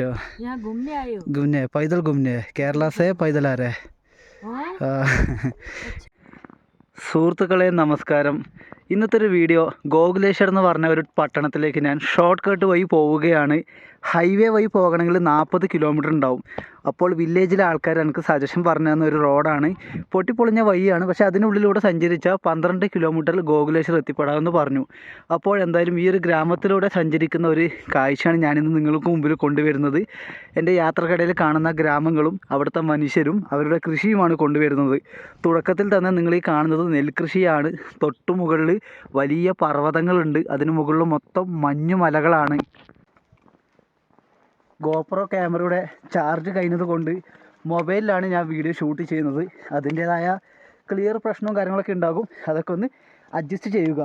यहाँ घूमने आए हो घूमने पैदल घूमने केरला से पैदल आ रहे हाँ? ആ. സുഹൃത്തുക്കളെ നമസ്കാരം ഇന്നത്തെ ഒരു വീഡിയോ ഗോകുലേശ്വർ എന്ന് പറഞ്ഞ ഒരു പട്ടണത്തിലേക്ക് ഞാൻ ഷോർട്ട് കട്ട് വഴി പോവുകയാണ് ഹൈവേ വഴി പോകണമെങ്കിൽ നാൽപ്പത് കിലോമീറ്റർ ഉണ്ടാവും. അപ്പോൾ വില്ലേജിലെ ആൾക്കാർ എനിക്ക് സജഷൻ പറഞ്ഞു തന്ന ഒരു റോഡാണ് പൊട്ടിപ്പൊളിഞ്ഞ വഴിയാണ്. പക്ഷേ അതിനുള്ളിലൂടെ സഞ്ചരിച്ചാൽ പന്ത്രണ്ട് കിലോമീറ്ററിൽ ഗോകുലേശ്വർ എത്തിപ്പെടാമെന്ന് പറഞ്ഞു. അപ്പോൾ എന്തായാലും ഈ ഒരു ഗ്രാമത്തിലൂടെ സഞ്ചരിക്കുന്ന ഒരു കാഴ്ചയാണ് ഞാനിന്ന് നിങ്ങൾക്ക് മുമ്പിൽ കൊണ്ടുവരുന്നത്. എന്റെ യാത്രക്കിടയിൽ കാണുന്ന ഗ്രാമങ്ങളും അവിടുത്തെ മനുഷ്യരും അവരുടെ കൃഷിയുമാണ് കൊണ്ടുവരുന്നത്. തുടക്കത്തിൽ തന്നെ നിങ്ങൾ ഈ കാണുന്നത് നെൽകൃഷിയാണ്. തൊട്ടു മുകളിൽ വലിയ പർവതങ്ങളുണ്ട്. അതിന് മുകളിൽ മൊത്തം മഞ്ഞുമലകളാണ്. ഗോപ്രോ ക്യാമറയുടെ ചാർജ് കഴിഞ്ഞത് കൊണ്ട് മൊബൈലിലാണ് ഞാൻ വീഡിയോ ഷൂട്ട് ചെയ്യുന്നത്. അതിന്റേതായ ക്ലിയർ പ്രശ്നവും കാര്യങ്ങളൊക്കെ ഉണ്ടാകും. അതൊക്കെ ഒന്ന് അഡ്ജസ്റ്റ് ചെയ്യുക.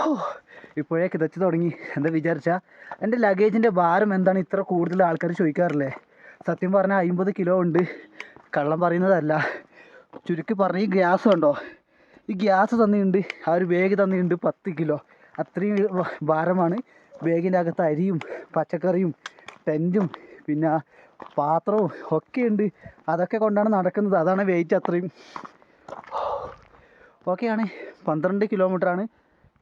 ഓ ഇപ്പോഴേ കിതച്ച് തുടങ്ങി. എന്താ വിചാരിച്ചാൽ എന്റെ ലഗേജിന്റെ ഭാരം എന്താണ്? ഇത്ര കൂടുതൽ ആൾക്കാർ ചോദിക്കാറില്ലേ? സത്യം പറഞ്ഞാൽ അമ്പത് കിലോ ഉണ്ട്. കള്ളം പറയുന്നതല്ല. ചുരുക്കി പറഞ്ഞ ഈ ഗ്യാസ് ഉണ്ടോ ഈ ഗ്യാസ് തന്നിട്ടുണ്ട്. ആ ഒരു ബാഗ് തന്നിട്ടുണ്ട് പത്ത് കിലോ. അത്രയും ഭാരമാണ്. ബാഗിന്റെ അകത്ത് അരിയും പച്ചക്കറിയും ടെന്റും പിന്നെ പാത്രവും ഒക്കെ ഉണ്ട് അതൊക്കെ കൊണ്ടാണ് നടക്കുന്നത്. അതാണ് വെയിറ്റ് അത്രയും. ഓക്കെയാണ് പന്ത്രണ്ട് കിലോമീറ്ററാണ്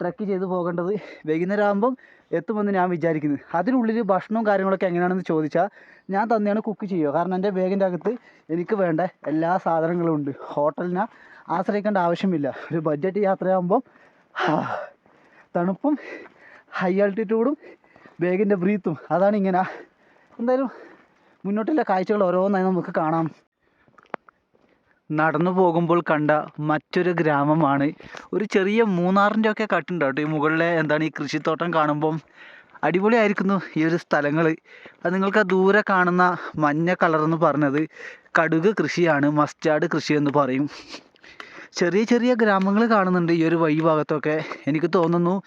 ട്രക്ക് ചെയ്ത് പോകേണ്ടത്. വൈകുന്നേരം ആകുമ്പം എത്തുമെന്ന് ഞാൻ വിചാരിക്കുന്നത് അതിനുള്ളിൽ ഭക്ഷണവും കാര്യങ്ങളൊക്കെ എങ്ങനെയാണെന്ന് ചോദിച്ചാൽ ഞാൻ തന്നെയാണ് കുക്ക് ചെയ്യുക. കാരണം എന്റെ ബാഗിന്റെ അകത്ത് എനിക്ക് വേണ്ട എല്ലാ സാധനങ്ങളും ഉണ്ട്. ഹോട്ടലിനെ ആശ്രയിക്കേണ്ട ആവശ്യമില്ല. ഒരു ബഡ്ജറ്റ് യാത്രയാകുമ്പം തണുപ്പും ഹൈ ആൾട്ടിറ്റ്യൂഡും ബാഗിന്റെ ബ്രീത്തും അതാണ് ഇങ്ങനെ. എന്തായാലും മുന്നോട്ടുള്ള കാഴ്ചകൾ ഓരോന്നായി നമുക്ക് കാണാം. നടന്നു പോകുമ്പോൾ കണ്ട മറ്റൊരു ഗ്രാമമാണ്. ഒരു ചെറിയ മൂന്നാറിന്റെ ഒക്കെ കട്ടുണ്ട്? കേട്ടോ ഈ മുകളിലെ എന്താണ് ഈ കൃഷിത്തോട്ടം കാണുമ്പം അടിപൊളിയായിരിക്കുന്നു ഈ ഒരു സ്ഥലങ്ങൾ അത് നിങ്ങൾക്ക് ആ ദൂരെ കാണുന്ന മഞ്ഞ കളർ എന്ന് പറഞ്ഞത് കടുക് കൃഷിയാണ് മസ്റ്റാർഡ് കൃഷി എന്ന് പറയും. ചെറിയ ചെറിയ ഗ്രാമങ്ങൾ കാണുന്നുണ്ട് ഈ ഒരു വഴി ഭാഗത്തൊക്കെ. എനിക്ക് തോന്നുന്നു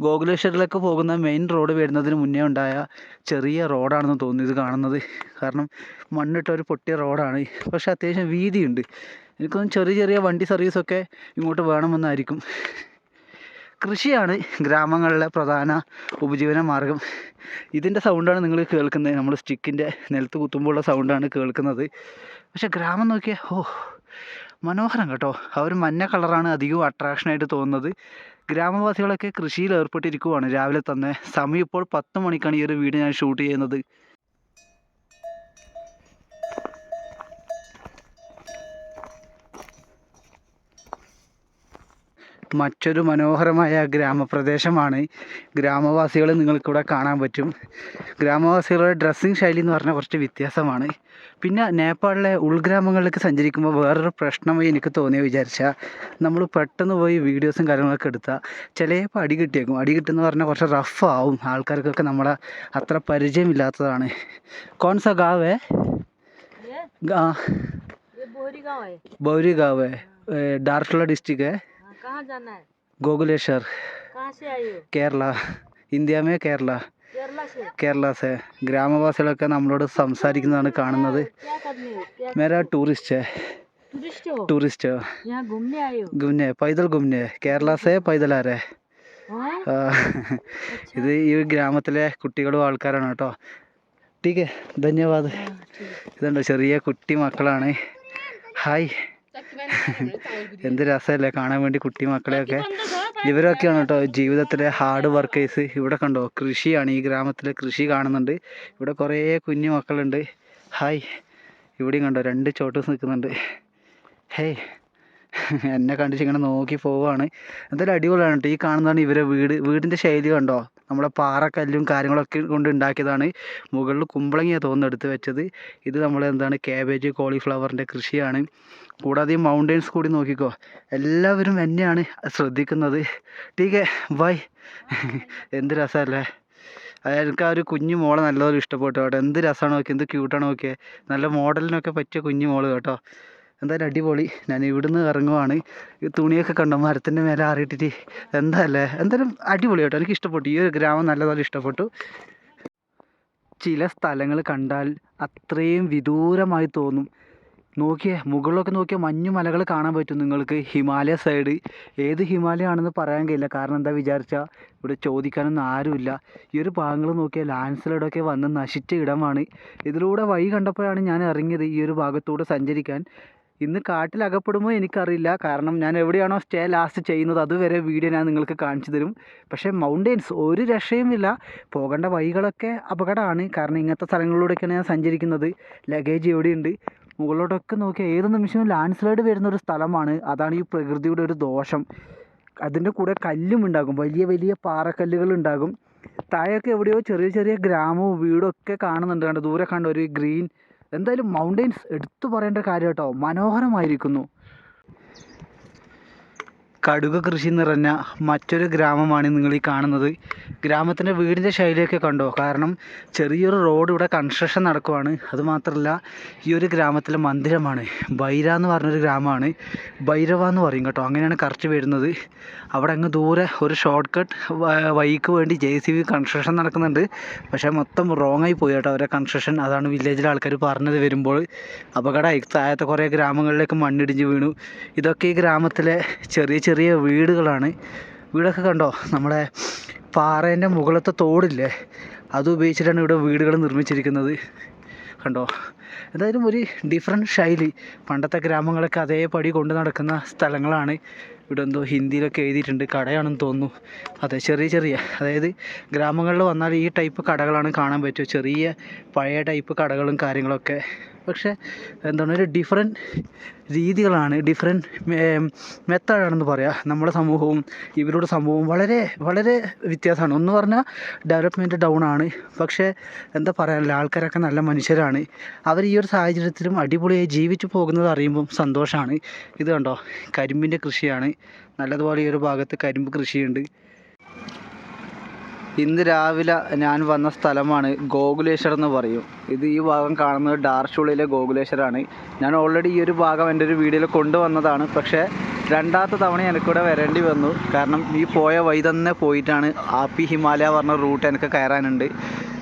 ഗോകുലേശ്വറിലേക്ക് പോകുന്ന മെയിൻ റോഡ് വരുന്നതിന് മുന്നേ ഉണ്ടായ ചെറിയ റോഡാണെന്ന് തോന്നുന്നു ഇത് കാണുന്നത്. കാരണം മണ്ണിട്ട ഒരു പൊട്ടിയ റോഡാണ് പക്ഷെ അത്യാവശ്യം വീതിയുണ്ട്. എനിക്കൊന്നും ചെറിയ ചെറിയ വണ്ടി സർവീസൊക്കെ ഇങ്ങോട്ട് വേണമെന്നായിരിക്കും. കൃഷിയാണ് ഗ്രാമങ്ങളിലെ പ്രധാന ഉപജീവന മാർഗം. ഇതിന്റെ സൗണ്ടാണ് നിങ്ങൾ കേൾക്കുന്നത്. നമ്മൾ സ്റ്റിക്കിന്റെ നിലത്ത് കുത്തുമ്പോഴുള്ള സൗണ്ടാണ് കേൾക്കുന്നത്. പക്ഷെ ഗ്രാമം നോക്കിയാൽ ഓ മനോഹരം കേട്ടോ. ആ ഒരു മഞ്ഞ കളറാണ് അധികവും അട്രാക്ഷനായിട്ട് തോന്നുന്നത്. ഗ്രാമവാസികളൊക്കെ കൃഷിയിൽ ഏർപ്പെട്ടിരിക്കുവാണ് രാവിലെ തന്നെ. സമയം ഇപ്പോൾ പത്ത് മണിക്കാണ് ഈ ഒരു വീഡിയോ ഞാൻ ഷൂട്ട് ചെയ്യുന്നത്. മറ്റൊരു മനോഹരമായ ഗ്രാമപ്രദേശമാണ് ഗ്രാമവാസികളെ നിങ്ങൾക്കിവിടെ കാണാൻ പറ്റും ഗ്രാമവാസികളുടെ ഡ്രസ്സിങ് ശൈലി എന്ന് പറഞ്ഞാൽ കുറച്ച് വ്യത്യാസമാണ് പിന്നെ നേപ്പാളിലെ ഉൾഗ്രാമങ്ങളിലേക്ക് സഞ്ചരിക്കുമ്പോൾ വേറൊരു പ്രശ്നമായി എനിക്ക് തോന്നിയ വിചാരിച്ചാൽ നമ്മൾ പെട്ടെന്ന് പോയി വീഡിയോസും കാര്യങ്ങളൊക്കെ എടുത്താൽ ചിലപ്പോൾ അടി കിട്ടിയേക്കും അടി കിട്ടുന്ന പറഞ്ഞാൽ കുറച്ച് റഫ് ആവും ആൾക്കാർക്കൊക്കെ നമ്മളെ അത്ര പരിചയമില്ലാത്തതാണ് കോൺസ ഗാവേ ये ആ ये बोहरी गांव है ബൗരി ഗാവ് ഡാർട്ടുള്ള ഡിസ്ട്രിക്ട് हाँ, कहाँ जाना है ഗോകുലേശ്വർ कहाँ से आए हो കേരള ഇന്ത്യ മേ കേരള केरला से കേരള സെ ഗ്രാമവാസികളൊക്കെ നമ്മളോട് സംസാരിക്കുന്നതാണ് കാണുന്നത് क्या करने हो क्या മേരാ ടൂറിസ്റ്റ് टूरिस्ट हो ടൂറിസ്റ്റ് यहाँ घूमने आए हो घूमने पैदल घूमने കേരള സെ पैदल ആ രേ हाँ? ആ, ഇത് ഈ ഗ്രാമത്തിലെ കുട്ടികളും ആൾക്കാരാണ് കേട്ടോ ടീക്കെ ധന്യവാദ് हाँ, ठीक है। ഇതുണ്ടോ ചെറിയ കുട്ടി മക്കളാണ് ഹായ് എന്ത് രസമല്ലേ കാണാൻ വേണ്ടി കുട്ടി മക്കളെയൊക്കെ. ഇവരൊക്കെയാണ് കേട്ടോ ജീവിതത്തിലെ ഹാർഡ് വർക്കേഴ്സ് ഇവിടെ കണ്ടോ കൃഷിയാണ് ഈ ഗ്രാമത്തിലെ കൃഷി കാണുന്നുണ്ട്. ഇവിടെ കുറേ കുഞ്ഞു മക്കളുണ്ട്. ഹായ്. ഇവിടെയും കണ്ടോ രണ്ട് ചോട്ടൂസ് നിൽക്കുന്നുണ്ട്. ഹേയ്. എന്നെ കണ്ടിട്ട് ഇങ്ങനെ നോക്കി പോവാണ്. എന്തായാലും അടിപൊളിയാണ് കേട്ടോ. ഈ കാണുന്നതാണ് ഇവരെ വീട്. വീടിന്റെ ശൈലി കണ്ടോ? നമ്മളെ പാറക്കല്ലും കാര്യങ്ങളൊക്കെ കൊണ്ട് ഉണ്ടാക്കിയതാണ്. മുകളിൽ കുമ്പളങ്ങിയ തോന്നുന്നു എടുത്ത് വെച്ചത്. ഇത് നമ്മൾ എന്താണ് കാബേജ് കോളിഫ്ലവറിന്റെ കൃഷിയാണ്. കൂടാതെ ഈ മൗണ്ടെയ്ൻസ് കൂടി നോക്കിക്കോ. എല്ലാവരും എന്നെയാണ് ശ്രദ്ധിക്കുന്നത്. ടീക്കെ ബൈ എന്ത് രസമല്ലേ? എനിക്ക് ആ ഒരു കുഞ്ഞു മോളെ നല്ലപോലെ ഇഷ്ടപ്പെട്ടു കേട്ടോ. എന്ത് രസമാണ് നോക്കിയത് എന്ത് ക്യൂട്ടാണ് നോക്കിയേ. നല്ല മോഡലിനൊക്കെ പറ്റിയ കുഞ്ഞു മോൾ കേട്ടോ. എന്തായാലും അടിപൊളി. ഞാൻ ഇവിടുന്ന് ഇറങ്ങുവാണ്. ഈ തുണിയൊക്കെ കണ്ടോ? മരത്തിന്റെ മേലെ ആറിയിട്ടിട്ട്. എന്തല്ലേ? എന്തായാലും അടിപൊളി കേട്ടോ. എനിക്ക് ഇഷ്ടപ്പെട്ടു. ഈ ഒരു ഗ്രാമം നല്ലതുപോലെ ഇഷ്ടപ്പെട്ടു. ചില സ്ഥലങ്ങൾ കണ്ടാൽ അത്രയും വിദൂരമായി തോന്നും. നോക്കിയേ മുകളിലൊക്കെ നോക്കിയാൽ മഞ്ഞു മലകൾ കാണാൻ പറ്റും നിങ്ങൾക്ക്. ഹിമാലയ സൈഡ് ഏത് ഹിമാലയ ആണെന്ന് പറയാൻ കഴിയില്ല. കാരണം എന്താ വിചാരിച്ചാൽ ഇവിടെ ചോദിക്കാനൊന്നും ആരുമില്ല. ഈ ഒരു ഭാഗങ്ങൾ നോക്കിയാൽ ലാൻഡ് സ്ലൈഡൊക്കെ വന്ന് നശിച്ച ഇടമാണ്. ഇതിലൂടെ വഴി കണ്ടപ്പോഴാണ് ഞാൻ ഇറങ്ങിയത് ഈ ഒരു ഭാഗത്തൂടെ സഞ്ചരിക്കാൻ. ഇന്ന് കാട്ടിലകപ്പെടുമോ എനിക്കറിയില്ല. കാരണം ഞാൻ എവിടെയാണോ സ്റ്റേ ലാസ്റ്റ് ചെയ്യുന്നത് അതുവരെ വീഡിയോ ഞാൻ നിങ്ങൾക്ക് കാണിച്ചു തരും. പക്ഷേ മൗണ്ടെയ്ൻസ് ഒരു രക്ഷയുമില്ല. പോകേണ്ട വഴികളൊക്കെ അപകടമാണ്. കാരണം ഇങ്ങനത്തെ സ്ഥലങ്ങളിലൂടെയൊക്കെയാണ് ഞാൻ സഞ്ചരിക്കുന്നത്. ലഗേജ് എവിടെയുണ്ട്? മുകളിലോട്ടൊക്കെ നോക്കിയാൽ ഏത് നിമിഷവും ലാൻഡ് സ്ലൈഡ് വരുന്ന ഒരു സ്ഥലമാണ്. അതാണ് ഈ പ്രകൃതിയുടെ ഒരു ദോഷം. അതിന്റെ കൂടെ കല്ലും ഉണ്ടാകും. വലിയ വലിയ പാറക്കല്ലുകൾ ഉണ്ടാകും. താഴെയൊക്കെ എവിടെയോ ചെറിയ ചെറിയ ഗ്രാമവും വീടൊക്കെ കാണുന്നുണ്ട്. കണ്ടോ? ദൂരെ കണ്ട? ഒരു ഗ്രീൻ എന്തായാലും മൗണ്ടെയ്ൻസ് എടുത്തു പറയേണ്ട കാര്യം കേട്ടോ മനോഹരമായിരിക്കുന്നു. കടുക് കൃഷി നിറഞ്ഞ മറ്റൊരു ഗ്രാമമാണ് നിങ്ങൾ ഈ കാണുന്നത്. ഗ്രാമത്തിന്റെ വീടിന്റെ ശൈലിയൊക്കെ കണ്ടോ? കാരണം ചെറിയൊരു റോഡ് ഇവിടെ കൺസ്ട്രക്ഷൻ നടക്കുവാണ്. അതുമാത്രമല്ല ഈ ഒരു ഗ്രാമത്തിലെ മന്ദിരമാണ്. ബൈര എന്ന് പറഞ്ഞൊരു ഗ്രാമമാണ്. ഭൈരവ എന്ന് പറയും കേട്ടോ. അങ്ങനെയാണ് കറക്റ്റ് വരുന്നത്. അവിടെ അങ്ങ് ദൂരെ ഒരു ഷോർട്ട് കട്ട് വഴിക്ക് വേണ്ടി ജെ സി ബി കൺസ്ട്രക്ഷൻ നടക്കുന്നുണ്ട്. പക്ഷേ മൊത്തം റോങ് ആയി പോയി കേട്ടോ അവരെ കൺസ്ട്രക്ഷൻ അതാണ് വില്ലേജിലെ ആൾക്കാർ പറഞ്ഞത് വരുമ്പോൾ. അപകടമായി. താഴത്തെ കുറേ ഗ്രാമങ്ങളിലേക്ക് മണ്ണിടിഞ്ഞ് വീണു. ഇതൊക്കെ ഈ ഗ്രാമത്തിലെ ചെറിയ ചെറിയ വീടുകളാണ്. വീടൊക്കെ കണ്ടോ? നമ്മുടെ പാറേന്റെ മുകളിലത്തെ തോടില്ലേ? അത് ഉപയോഗിച്ചിട്ടാണ് ഇവിടെ വീടുകൾ നിർമ്മിച്ചിരിക്കുന്നത്. കണ്ടോ? എന്തായാലും ഒരു ഡിഫറെന്റ് ശൈലി. പണ്ടത്തെ ഗ്രാമങ്ങളൊക്കെ അതേപടി കൊണ്ട് നടക്കുന്ന സ്ഥലങ്ങളാണ്. ഇവിടെ എന്തോ ഹിന്ദിയിലൊക്കെ എഴുതിയിട്ടുണ്ട്. കടയാണെന്ന് തോന്നുന്നു. അതെ ചെറിയ ചെറിയ. അതായത് ഗ്രാമങ്ങളിൽ വന്നാൽ ഈ ടൈപ്പ് കടകളാണ് കാണാൻ പറ്റുക. ചെറിയ പഴയ ടൈപ്പ് കടകളും കാര്യങ്ങളൊക്കെ. പക്ഷേ എന്താണ് ഒരു ഡിഫറെന്റ് രീതികളാണ് ഡിഫറെന്റ് മെത്തേഡാണെന്ന് പറയാം. നമ്മുടെ സമൂഹവും ഇവരുടെ സമൂഹവും വളരെ വളരെ വ്യത്യാസമാണ്. ഒന്ന് പറഞ്ഞാൽ ഡെവലപ്മെന്റ് ഡൗൺ ആണ്. പക്ഷേ എന്താ പറയാനില്ല ആൾക്കാരൊക്കെ നല്ല മനുഷ്യരാണ്. അവർ ഈ ഒരു സാഹചര്യത്തിലും അടിപൊളിയായി ജീവിച്ചു പോകുന്നത് അറിയുമ്പം സന്തോഷമാണ് ഇത് കണ്ടോ? കരിമ്പിന്റെ കൃഷിയാണ്. നല്ലതുപോലെ ഈ ഒരു ഭാഗത്ത് കരിമ്പ് കൃഷിയുണ്ട്. ഇന്ന് രാവിലെ ഞാൻ വന്ന സ്ഥലമാണ് ഗോകുലേശ്വർ എന്ന് പറയും. ഇത് ഈ ഭാഗം കാണുന്നത് ഡാർഷുളിയിലെ ഗോകുലേശ്വരാണ്. ഞാൻ ഓൾറെഡി ഈ ഒരു ഭാഗം എന്റെ ഒരു വീഡിയോയിൽ കൊണ്ടുവന്നതാണ്. പക്ഷേ രണ്ടാമത്തെ തവണ എനിക്കിവിടെ വരേണ്ടി വന്നു. കാരണം ഈ പോയ വഴി തന്നെ പോയിട്ടാണ് ആപ്പി ഹിമാലയ പറഞ്ഞ റൂട്ട് എനിക്ക് കയറാനുണ്ട്.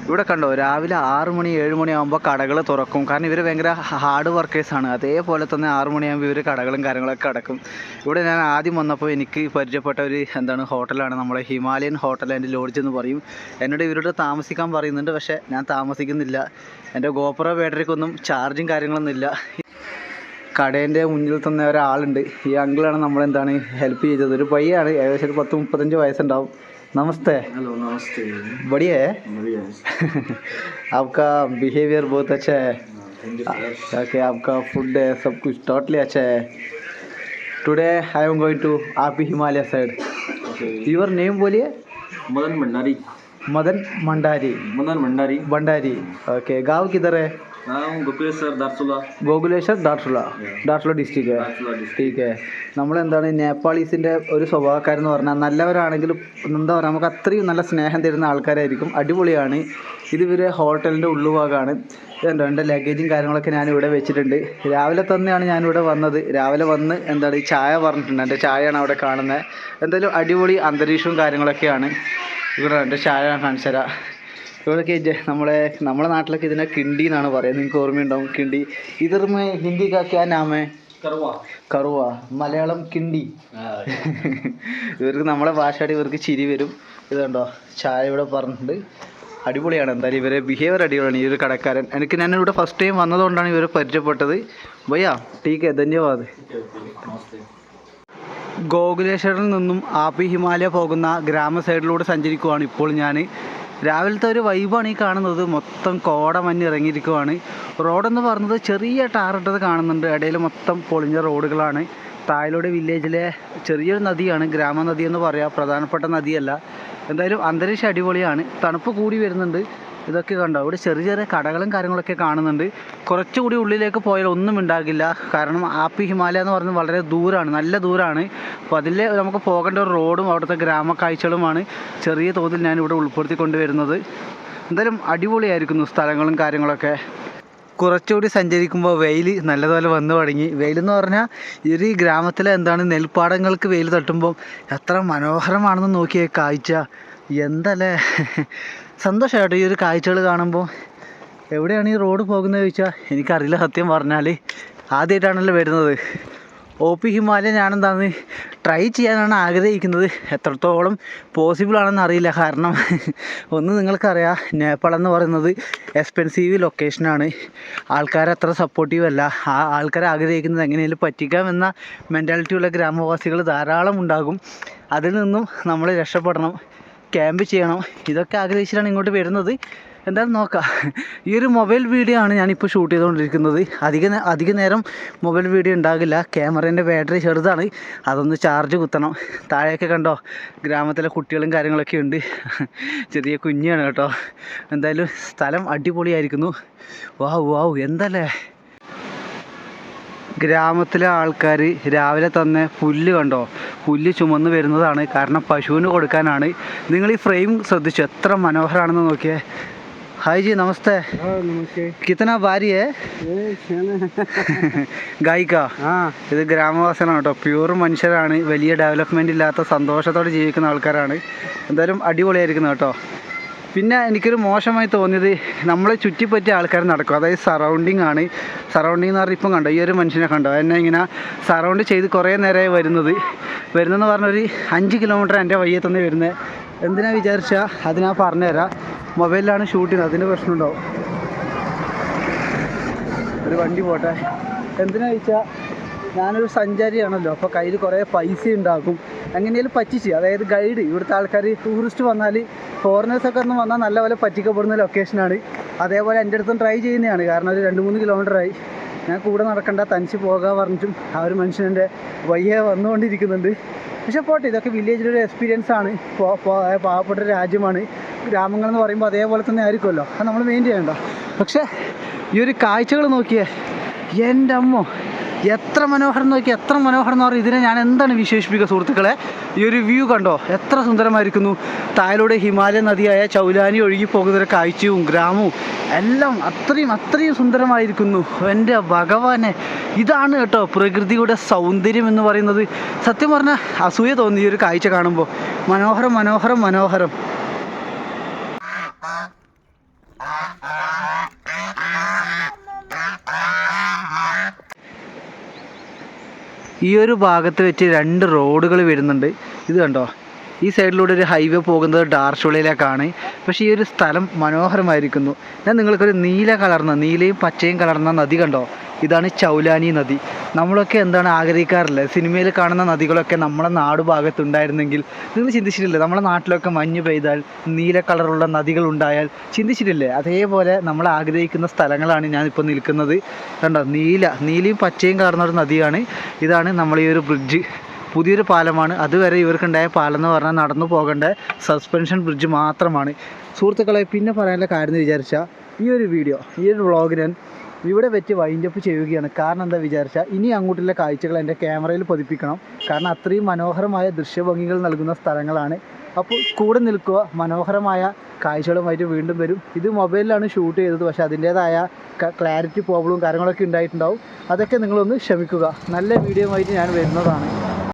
ഇവിടെ കണ്ടോ രാവിലെ ആറ് മണി ഏഴ് മണി ആകുമ്പോൾ കടകൾ തുറക്കും. കാരണം ഇവർ ഭയങ്കര ഹാർഡ് വർക്കേഴ്സാണ് അതേപോലെ തന്നെ ആറ് മണിയാകുമ്പോൾ ഇവർ കടകളും കാര്യങ്ങളൊക്കെ അടക്കും. ഇവിടെ ഞാൻ ആദ്യം വന്നപ്പോൾ എനിക്ക് പരിചയപ്പെട്ട ഒരു എന്താണ് ഹോട്ടലാണ് നമ്മുടെ ഹിമാലയൻ ഹോട്ടൽ ആൻഡ് ലോഡ്ജ് എന്ന് പറയും. എന്നോട് ഇവരോട് താമസിക്കാൻ പറയുന്നുണ്ട് പക്ഷേ ഞാൻ താമസിക്കുന്നില്ല. എന്റെ ഗോപ്രോ ബാറ്ററിക്കൊന്നും ചാർജും കാര്യങ്ങളൊന്നും ഇല്ല. കടേന്റെ മുന്നിൽ തന്നെ ഒരാളുണ്ട്. ഈ അങ്കിളാണ് നമ്മളെന്താണ് ഹെൽപ്പ് ചെയ്തത്. ഒരു പയ്യാണ് ഏകദേശം ഒരു പത്ത് മുപ്പത്തഞ്ച് വയസ്സുണ്ടാവും. नमस्ते। हेलो नमस्ते। बढ़िया है? बढ़िया आपका बिहेवियर बहुत अच्छा है। ओके आपका फ़ूड है सब कुछ टोटली अच्छा है। Today I am going to आप हिमालय साइड योर नेम बोलिए? मदन भंडारी। मदन भंडारी। मदन भंडारी। भंडारी। ओके गाँव किधर है? ഗോകുലേശ്വർ ഡാർട്ടുല ഡാർട്ടുല ഡിസ്ട്രിക്ട് दारचूला डिस्ट्रिक्ट ठीक है നമ്മളെന്താണ് നേപ്പാളീസിൻ്റെ ഒരു സ്വഭാവക്കാരെന്ന് പറഞ്ഞാൽ നല്ലവരാണെങ്കിലും എന്താ പറയുക നമുക്ക് അത്രയും നല്ല സ്നേഹം തരുന്ന ആൾക്കാരായിരിക്കും അടിപൊളിയാണ് ഇത് ഇവരെ ഹോട്ടലിൻ്റെ ഉള്ളുഭാഗമാണ് ഇതുണ്ടോ എൻ്റെ ലഗേജും കാര്യങ്ങളൊക്കെ ഞാൻ ഇവിടെ വെച്ചിട്ടുണ്ട് രാവിലെ തന്നെയാണ് ഞാനിവിടെ വന്നത് രാവിലെ വന്ന് എന്താണ് ഈ ചായ പറഞ്ഞിട്ടുണ്ട് എൻ്റെ ചായയാണ് അവിടെ കാണുന്നത് എന്തായാലും അടിപൊളി അന്തരീക്ഷവും കാര്യങ്ങളൊക്കെയാണ് ഇവിടെ എൻ്റെ ചായ ഞാൻ കാണിച്ചു തരാം ഇതൊക്കെ നമ്മളെ നമ്മുടെ നാട്ടിലൊക്കെ ഇതിനെ കിണ്ടി എന്നാണ് പറയുന്നത്. നിങ്ങൾക്ക് ഓർമ്മയുണ്ടാവും? കിണ്ടി. ഇതർമേ ഹിന്ദി കാക്കിയാ നാമേ? കറുവ. മലയാളം കിണ്ടി. ഇവർക്ക് നമ്മളെ ഭാഷയുടെ ഇവർക്ക് ചിരി വരും. ഇതുണ്ടോ ചായ ഇവിടെ പറഞ്ഞിട്ടുണ്ട്. അടിപൊളിയാണ്. എന്തായാലും ഇവരെ ബിഹേവിയർ അടിപൊളിയാണ്. ഈ ഒരു കടക്കാരൻ. എനിക്ക് ഞാൻ ഇവിടെ ഫസ്റ്റ് ടൈം വന്നതുകൊണ്ടാണ് ഇവരെ പരിചയപ്പെട്ടത്. ഭയ്യാ ടീക്ക് ധന്യവാദ്. ഗോകുലേശ്വറിൽ നിന്നും ആപ്പി ഹിമാലയ പോകുന്ന ഗ്രാമ സൈഡിലൂടെ സഞ്ചരിക്കുവാണ് ഇപ്പോൾ ഞാൻ രാവിലത്തെ ഒരു വൈബാണ് ഈ കാണുന്നത്. മൊത്തം കോട മഞ്ഞ് ഇറങ്ങിയിരിക്കുവാണ്. റോഡെന്ന് പറഞ്ഞത് ചെറിയ ടാറിട്ടത് കാണുന്നുണ്ട്. ഇടയിൽ മൊത്തം പൊളിഞ്ഞ റോഡുകളാണ്. തായലോട് വില്ലേജിലെ ചെറിയൊരു നദിയാണ്. ഗ്രാമനദി എന്ന് പറയാം. പ്രധാനപ്പെട്ട നദിയല്ല. എന്തായാലും അന്തരീക്ഷം അടിപൊളിയാണ്. തണുപ്പ് കൂടി വരുന്നുണ്ട്. ഇതൊക്കെ കണ്ടോ? ഇവിടെ ചെറിയ ചെറിയ കടകളും കാര്യങ്ങളൊക്കെ കാണുന്നുണ്ട്. കുറച്ചുകൂടി ഉള്ളിലേക്ക് പോയാൽ ഒന്നും ഉണ്ടാകില്ല. കാരണം ആപ്പി ഹിമാലയ എന്ന് പറയുന്നത് വളരെ ദൂരമാണ് നല്ല ദൂരമാണ് അപ്പോൾ അതിൽ നമുക്ക് പോകേണ്ട ഒരു റോഡും അവിടുത്തെ ഗ്രാമക്കാഴ്ചകളുമാണ് ചെറിയ തോതിൽ ഞാൻ ഇവിടെ ഉൾപ്പെടുത്തി കൊണ്ടുവരുന്നത് എന്തായാലും അടിപൊളിയായിരിക്കുന്നു സ്ഥലങ്ങളും കാര്യങ്ങളൊക്കെ. കുറച്ചുകൂടി സഞ്ചരിക്കുമ്പോൾ വെയിൽ നല്ലതുപോലെ വന്നു തുടങ്ങി. വെയിലെന്ന് പറഞ്ഞാൽ ഒരു ഗ്രാമത്തിലെ എന്താണ് നെൽപ്പാടങ്ങൾക്ക് വെയിൽ തട്ടുമ്പോൾ എത്ര മനോഹരമാണെന്ന് നോക്കിയ കാഴ്ച. എന്തല്ലേ? സന്തോഷമായിട്ടോ ഈ ഒരു കാഴ്ചകൾ കാണുമ്പോൾ. എവിടെയാണ് ഈ റോഡ് പോകുന്നത് ചോദിച്ചാൽ എനിക്കറിയില്ല സത്യം പറഞ്ഞാൽ ആദ്യമായിട്ടാണല്ലോ വരുന്നത്. ഒ പി ഹിമാലയൻ ഞാനെന്താണ് ട്രൈ ചെയ്യാനാണ് ആഗ്രഹിക്കുന്നത്. എത്രത്തോളം പോസിബിൾ ആണെന്ന് അറിയില്ല. കാരണം ഒന്ന് നിങ്ങൾക്കറിയാം നേപ്പാൾ എന്ന് പറയുന്നത് എക്സ്പെൻസീവ് ലൊക്കേഷനാണ് ആൾക്കാർ അത്ര സപ്പോർട്ടീവ് അല്ല. ആ ആൾക്കാർ ആഗ്രഹിക്കുന്നത് എങ്ങനെയും പറ്റിക്കാം എന്ന മെന്റാലിറ്റിയുള്ള ഗ്രാമവാസികൾ ധാരാളം ഉണ്ടാകും. അതിൽ നിന്നും നമ്മൾ രക്ഷപ്പെടണം. ക്യാമ്പ് ചെയ്യണം. ഇതൊക്കെ ആഗ്രഹിച്ചിട്ടാണ് ഇങ്ങോട്ട് വരുന്നത്. എന്തായാലും നോക്കാം. ഈ ഒരു മൊബൈൽ വീഡിയോ ആണ് ഞാനിപ്പോൾ ഷൂട്ട് ചെയ്തുകൊണ്ടിരിക്കുന്നത് അധിക അധിക നേരം മൊബൈൽ വീഡിയോ ഉണ്ടാകില്ല. ക്യാമറേന്റെ ബാറ്ററി ചെറുതാണ്. അതൊന്ന് ചാർജ് കുത്തണം. താഴെയൊക്കെ കണ്ടോ? ഗ്രാമത്തിലെ കുട്ടികളും കാര്യങ്ങളൊക്കെ ഉണ്ട്. ചെറിയ കുഞ്ഞാണ് കേട്ടോ. എന്തായാലും സ്ഥലം അടിപൊളിയായിരിക്കുന്നു. വാവ് വാവ് എന്തല്ലേ? ഗ്രാമത്തിലെ ആൾക്കാർ രാവിലെ തന്നെ പുല്ല് കണ്ടോ? പുല്ല് ചുമന്ന് വരുന്നതാണ്. കാരണം പശുവിന് കൊടുക്കാനാണ്. നിങ്ങൾ ഈ ഫ്രെയിം ശ്രദ്ധിച്ചു? എത്ര മനോഹരമാണെന്ന് നോക്കിയേ. ഹായ് ജി നമസ്തേ. കിത്തന ഭാര്യയെ ഗായിക്ക ഇത് ഗ്രാമവാസനാണ് കേട്ടോ. പ്യൂർ മനുഷ്യരാണ്. വലിയ ഡെവലപ്മെന്റ് ഇല്ലാത്ത സന്തോഷത്തോടെ ജീവിക്കുന്ന ആൾക്കാരാണ്. എന്തായാലും അടിപൊളിയായിരിക്കുന്നു കേട്ടോ. പിന്നെ എനിക്കൊരു മോശമായി തോന്നിയത് നമ്മളെ ചുറ്റിപ്പറ്റിയ ആൾക്കാർ നടക്കും. അതായത് സറൗണ്ടിങ് ആണ്. സറൗണ്ടിങ് എന്ന് പറഞ്ഞാൽ ഇപ്പം കണ്ടോ ഈ ഒരു മനുഷ്യനെ കണ്ടോ? എന്നെ ഇങ്ങനെ സറൗണ്ട് ചെയ്ത് കുറേ നേരമായി വരുന്നത്. വരുന്നതെന്ന് പറഞ്ഞ ഒരു അഞ്ച് കിലോമീറ്റർ എന്റെ വയ്യെ തന്നെ വരുന്നത് എന്തിനാ വിചാരിച്ചാൽ അത് ഞാൻ പറഞ്ഞുതരാം. മൊബൈലിലാണ് ഷൂട്ട് ചെയ്യുന്നത്. അതിന്റെ പ്രശ്നമുണ്ടോ ഒരു വണ്ടി പോട്ടെ. എന്തിനാ വെച്ചാൽ ഞാനൊരു സഞ്ചാരിയാണല്ലോ. അപ്പോൾ കയ്യിൽ കുറേ പൈസ ഉണ്ടാക്കും. എങ്ങനെയാലും പറ്റിച്ച് അതായത് ഗൈഡ് ഇവിടുത്തെ ആൾക്കാർ ടൂറിസ്റ്റ് വന്നാൽ ഫോറിനേഴ്സൊക്കെ ഒന്ന് വന്നാൽ നല്ലപോലെ പറ്റിക്കപ്പെടുന്ന ലൊക്കേഷനാണ് അതേപോലെ എന്റെ അടുത്തും ട്രൈ ചെയ്യുന്നതാണ്. കാരണം ഒരു രണ്ട് മൂന്ന് കിലോമീറ്ററായി ഞാൻ കൂടെ നടക്കണ്ട തനിച്ച് പോകാൻ പറഞ്ഞിട്ടും ആ ഒരു മനുഷ്യന്റെ വയ്യെ വന്നുകൊണ്ടിരിക്കുന്നുണ്ട്. പക്ഷെ പോട്ടെ ഇതൊക്കെ വില്ലേജിലൊരു എക്സ്പീരിയൻസ് ആണ്. പാവപ്പെട്ട രാജ്യമാണ്. ഗ്രാമങ്ങൾ എന്ന് പറയുമ്പോൾ അതേപോലെ തന്നെ ആയിരിക്കുമല്ലോ. അത് നമ്മൾ മെയിൻ ചെയ്യണ്ട. പക്ഷേ ഈ ഒരു കാഴ്ചകൾ നോക്കിയേ എന്റെ അമ്മോ എത്ര മനോഹരം നോക്കി എത്ര മനോഹരം എന്ന് പറഞ്ഞാൽ ഇതിനെ ഞാൻ എന്താണ് വിശേഷിപ്പിക്കുക സുഹൃത്തുക്കളെ? ഈ ഒരു വ്യൂ കണ്ടോ? എത്ര സുന്ദരമായിരിക്കുന്നു. തായലൂടെ ഹിമാലയ നദിയായ ചൗലാനി ഒഴുകി പോകുന്ന കാഴ്ചയും ഗ്രാമവും എല്ലാം അത്രയും അത്രയും സുന്ദരമായിരിക്കുന്നു. എന്റെ ഭഗവാനെ ഇതാണ് കേട്ടോ പ്രകൃതിയുടെ സൗന്ദര്യം എന്ന് പറയുന്നത്. സത്യം പറഞ്ഞാൽ അസൂയ തോന്നി ഈ ഒരു കാഴ്ച കാണുമ്പോൾ മനോഹരം മനോഹരം മനോഹരം. ഈ ഒരു ഭാഗത്ത് വെച്ച് രണ്ട് റോഡുകൾ വരുന്നുണ്ട്. ഇത് കണ്ടോ? ഈ സൈഡിലൂടെ ഒരു ഹൈവേ പോകുന്നത് ഡാർച്ചുളയിലേക്കാണ്. പക്ഷേ ഈ ഒരു സ്ഥലം മനോഹരമായിരിക്കുന്നു. ഞാൻ നിങ്ങൾക്കൊരു നീല കലർന്ന നീലയും പച്ചയും കലർന്ന നദി കണ്ടോ? ഇതാണ് ചൗലാനി നദി. നമ്മളൊക്കെ എന്താണ് ആഗ്രഹിക്കാറില്ലേ? സിനിമയിൽ കാണുന്ന നദികളൊക്കെ നമ്മുടെ നാട് ഭാഗത്തുണ്ടായിരുന്നെങ്കിൽ നിങ്ങൾ ചിന്തിച്ചിട്ടില്ലേ? നമ്മുടെ നാട്ടിലൊക്കെ മഞ്ഞ് പെയ്താൽ നീല കളറുള്ള നദികൾ ഉണ്ടായാൽ ചിന്തിച്ചിട്ടില്ലേ? അതേപോലെ നമ്മൾ ആഗ്രഹിക്കുന്ന സ്ഥലങ്ങളാണ് ഞാനിപ്പോൾ നിൽക്കുന്നത്. കണ്ടോ? നീല നീലയും പച്ചയും കാണുന്ന ഒരു നദിയാണ്. ഇതാണ് നമ്മൾ ഈ ഒരു ബ്രിഡ്ജ്. പുതിയൊരു പാലമാണ്. അതുവരെ ഇവർക്കുണ്ടായ പാലം എന്ന് പറഞ്ഞാൽ നടന്നു പോകേണ്ട സസ്പെൻഷൻ ബ്രിഡ്ജ് മാത്രമാണ്. സുഹൃത്തുക്കളെ പിന്നെ പറയാനുള്ള കാര്യം എന്ന് വിചാരിച്ചാൽ ഈ ഒരു വീഡിയോ ഈ ഒരു വ്ളോഗ് ഞാൻ ഇവിടെ വെച്ച് വൈൻഡ് അപ്പ് ചെയ്യുകയാണ്. കാരണം എന്താ വിചാരിച്ചാൽ ഇനി അങ്ങോട്ടുള്ള കാഴ്ചകൾ എന്റെ ക്യാമറയിൽ പതിപ്പിക്കണം. കാരണം അത്രയും മനോഹരമായ ദൃശ്യഭംഗികൾ നൽകുന്ന സ്ഥലങ്ങളാണ്. അപ്പോൾ കൂടെ നിൽക്കുക മനോഹരമായ കാഴ്ചകളുമായിട്ട് വീണ്ടും വരും. ഇത് മൊബൈലിലാണ് ഷൂട്ട് ചെയ്തത്. പക്ഷേ അതിന്റേതായ ക്ലാരിറ്റി പ്രോബ്ലവും കാര്യങ്ങളൊക്കെ ഉണ്ടായിട്ടുണ്ടാവും. അതൊക്കെ നിങ്ങളൊന്ന് ക്ഷമിക്കുക. നല്ല വീഡിയോ ആയിട്ട് ഞാൻ വരുന്നതാണ്.